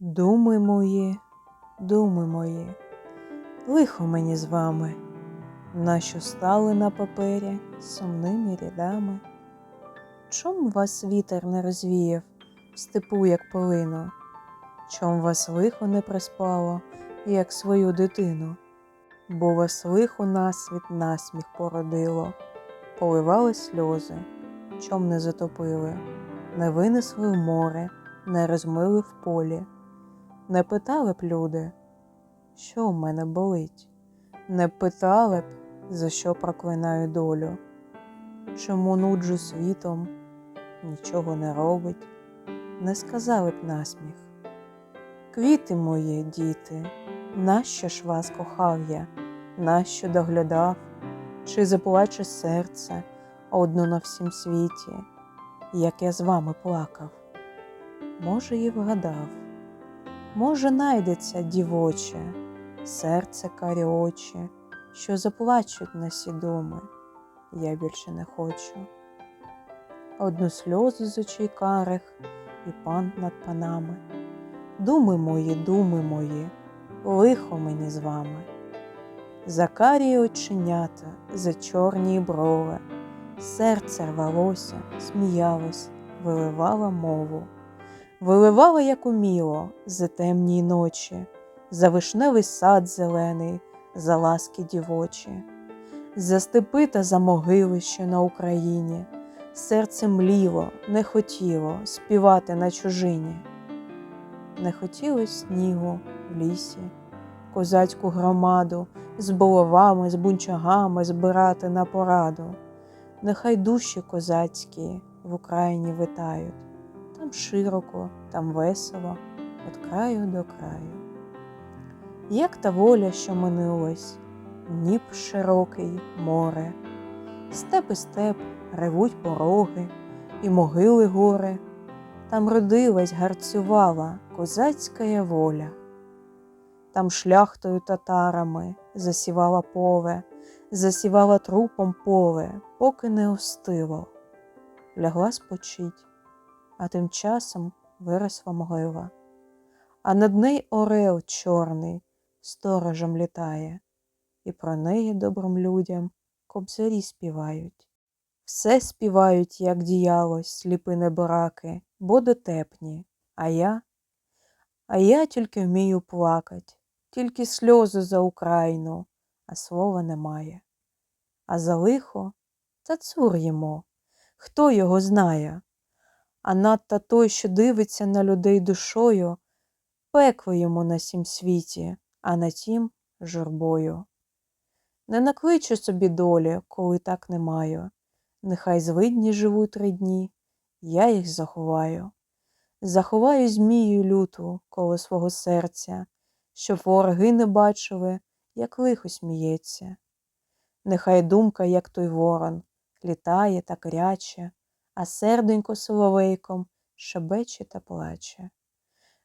Думи мої, думи мої, лихо мені з вами, нащо стали на папері сумними рядами? Чом вас вітер не розвіяв в степу, як полину? Чом вас лихо не приспало, як свою дитину? Бо вас лихо насвіт насміх породило, поливали сльози, чом не затопили, не винесли в море, не розмили в полі. Не питали б люди, що в мене болить, не питали б, за що проклинаю долю, чому нуджу світом, нічого не робить, не сказали б насміх. Квіти мої, діти, нащо ж вас кохав я, нащо доглядав, чи заплаче серце одно на всім світі, як я з вами плакав, може, і вгадав. Може, найдеться дівоче, серце карі очі, що заплачуть на сі думи, я більше не хочу. Одну сльозу з очей карих і пан над панами. Думи мої, думи мої, лихо мені з вами. За карі оченята, за чорні брови, серце рвалося, сміялось, виливала мову виливала, як уміло, за темні ночі, за вишневий сад зелений, за ласки дівочі, за степи та за могили, що на Україні, серце мліло, не хотіло співати на чужині, не хотіло снігу в лісі, козацьку громаду з булавами, з бунчагами збирати на пораду. Нехай душі козацькі в Україні витають там широко, там весело, від краю до краю. Як та воля, що минулась, Дніп широкий море, степ і степ ревуть пороги, і могили гори, там родилась, гарцювала козацька воля, там шляхтою татарами засівала поле, засівала трупом поле, поки не остило, лягла спочить а тим часом виросла могила, а над неї орел чорний сторожем літає, і про неї добрим людям кобзарі співають. Все співають, як діялось, сліпи небораки, бо дотепні, а я, а я тільки вмію плакать, тільки сльози за Україну, а слова немає. А за лихо та цур йому, хто його знає а надто той, що дивиться на людей душою, пекло йому на сім світі, а на тім журбою. Не накличу собі долі, коли так не маю. Нехай звидні живуть три дні, я їх заховаю. Заховаю змію люту коло свого серця, щоб вороги не бачили, як лихо сміється. Нехай думка, як той ворон, літає та кряче, а серденько соловейком шебече та плаче.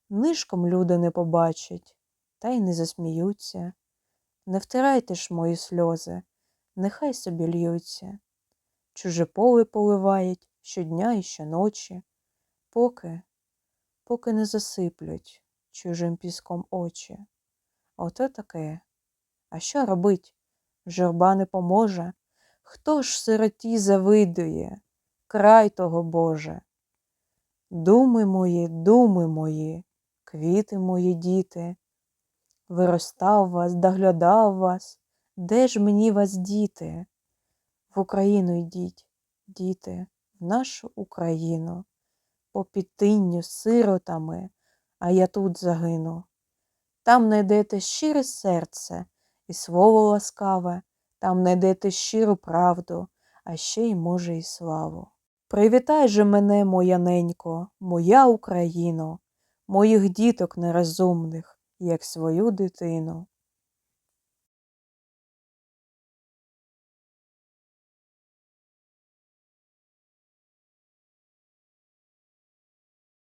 Нишком люди не побачать, та й не засміються. Не втирайте ж мої сльози, нехай собі льються. Чуже поле поливають щодня і щоночі, поки, поки не засиплють чужим піском очі. Ото таке. А що робить? Журба не поможе. Хто ж сироті завидує? Край того Боже. Думи мої, думи мої, квіти мої діти, виростав вас, доглядав вас, де ж мені вас діти? В Україну йдіть, діти, в нашу Україну, по підтинню сиротами, а я тут загину. Там найдете щире серце і слово ласкаве, там найдете щиру правду, а ще й, може, і славу. Привітай же мене, моя ненько, моя Україно, моїх діток нерозумних, як свою дитину.